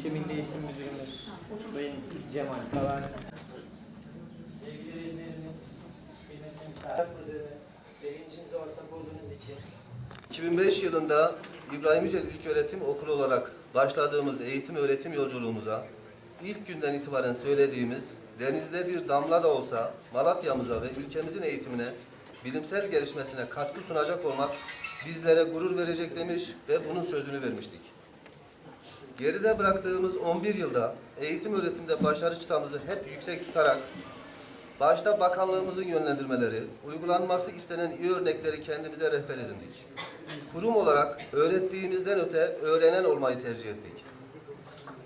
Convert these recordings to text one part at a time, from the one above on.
İlçe Milli Eğitim Müdürümüz Sayın Cemal Kalan. Sevgili kıymetli misafir müdürümüz, sevincinize ortak olduğunuz için 2005 yılında İbrahim Yücel İlköğretim Okulu olarak başladığımız eğitim öğretim yolculuğumuza ilk günden itibaren söylediğimiz denizde bir damla da olsa Malatya'mıza ve ülkemizin eğitimine bilimsel gelişmesine katkı sunacak olmak bizlere gurur verecek demiş ve bunun sözünü vermiştik. Geride bıraktığımız 11 yılda eğitim öğretimde başarı çıtamızı hep yüksek tutarak Başta bakanlığımızın yönlendirmeleri, uygulanması istenen iyi örnekleri kendimize rehber edindik. Kurum olarak öğrettiğimizden öte öğrenen olmayı tercih ettik.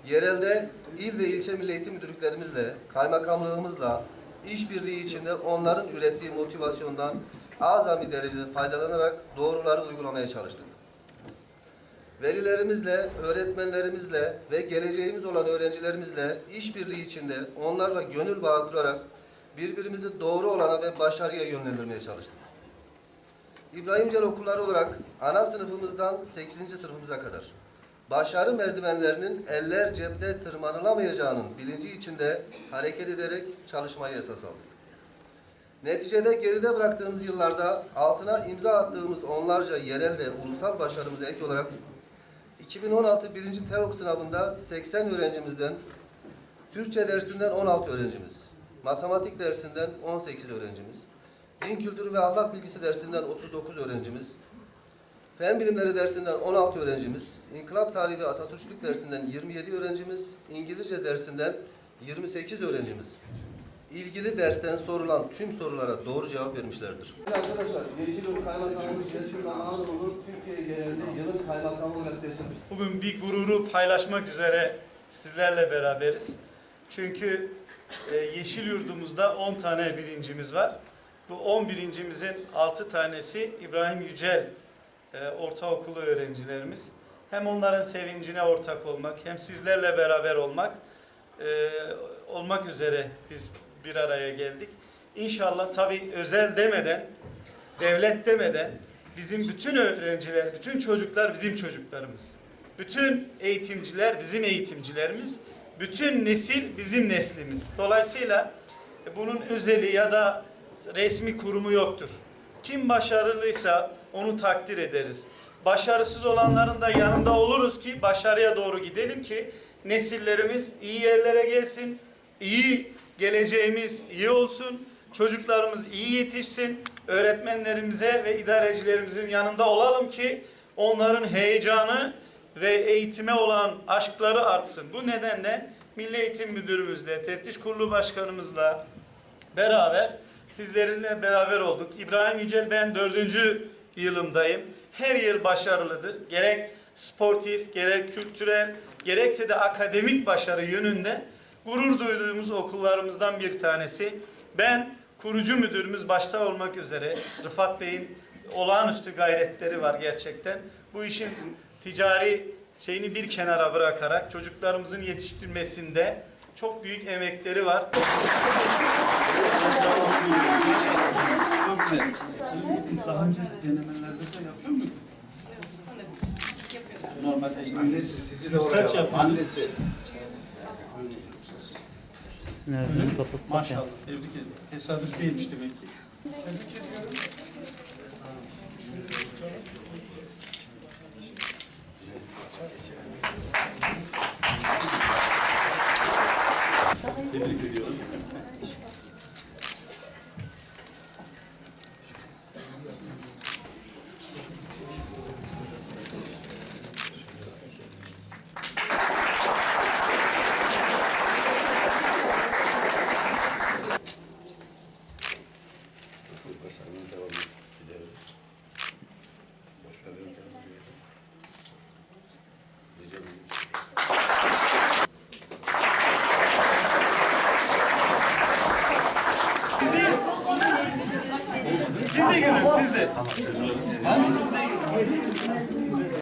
Yerelde il ve ilçe milli eğitim müdürlüklerimizle, kaymakamlığımızla işbirliği içinde onların ürettiği motivasyondan azami derecede faydalanarak doğruları uygulamaya çalıştık. Velilerimizle, öğretmenlerimizle ve geleceğimiz olan öğrencilerimizle işbirliği içinde onlarla gönül bağı kurarak birbirimizi doğru olana ve başarıya yönlendirmeye çalıştık. İbrahimcel okulları olarak ana sınıfımızdan 8. sınıfımıza kadar başarı merdivenlerinin eller cepte tırmanılamayacağının bilinci içinde hareket ederek çalışmayı esas aldık. Neticede geride bıraktığımız yıllarda altına imza attığımız onlarca yerel ve ulusal başarımıza ek olarak 2016 1. TEOK sınavında 80 öğrencimizden Türkçe dersinden 16 öğrencimiz, matematik dersinden 18 öğrencimiz, din kültürü ve ahlak bilgisi dersinden 39 öğrencimiz, fen bilimleri dersinden 16 öğrencimiz, inkılap tarihi ve Atatürkçülük dersinden 27 öğrencimiz, İngilizce dersinden 28 öğrencimiz. İlgili dersten sorulan tüm sorulara doğru cevap vermişlerdir. Arkadaşlar, Yeşilyurt Kaymakamımız Yeşil Amanoğlu Türkiye genelinde yılın kaymakamı olarak seçilmiş. Bugün bir gururu paylaşmak üzere sizlerle beraberiz. Çünkü e, Yeşil Yurdumuzda 10 tane birincimiz var. Bu 10 birincimizin 6 tanesi İbrahim Yücel e, ortaokulu öğrencilerimiz. Hem onların sevincine ortak olmak hem sizlerle beraber olmak e, olmak üzere biz bir araya geldik. İnşallah tabii özel demeden, devlet demeden bizim bütün öğrenciler, bütün çocuklar bizim çocuklarımız. Bütün eğitimciler bizim eğitimcilerimiz. Bütün nesil bizim neslimiz. Dolayısıyla bunun özeli ya da resmi kurumu yoktur. Kim başarılıysa onu takdir ederiz. Başarısız olanların da yanında oluruz ki başarıya doğru gidelim ki nesillerimiz iyi yerlere gelsin, iyi geleceğimiz iyi olsun, çocuklarımız iyi yetişsin, öğretmenlerimize ve idarecilerimizin yanında olalım ki onların heyecanı ve eğitime olan aşkları artsın. Bu nedenle Milli Eğitim Müdürümüzle, Teftiş Kurulu Başkanımızla beraber sizlerinle beraber olduk. İbrahim Yücel ben dördüncü yılımdayım. Her yıl başarılıdır. Gerek sportif, gerek kültürel, gerekse de akademik başarı yönünde gurur duyduğumuz okullarımızdan bir tanesi. Ben kurucu müdürümüz başta olmak üzere Rıfat Bey'in olağanüstü gayretleri var gerçekten. Bu işin ticari şeyini bir kenara bırakarak çocuklarımızın yetiştirmesinde çok büyük emekleri var. Daha önce denemelerde de yapıyor muydun? Normalde Annesi sizi de oraya? Annesi. Nereden kapatsak Maşallah. Tebrik ederim. Tesadüf değilmiş demek ki. Tebrik ediyorum. Tebrik ediyorum. De gülün, siz de. Hadi siz de gülün.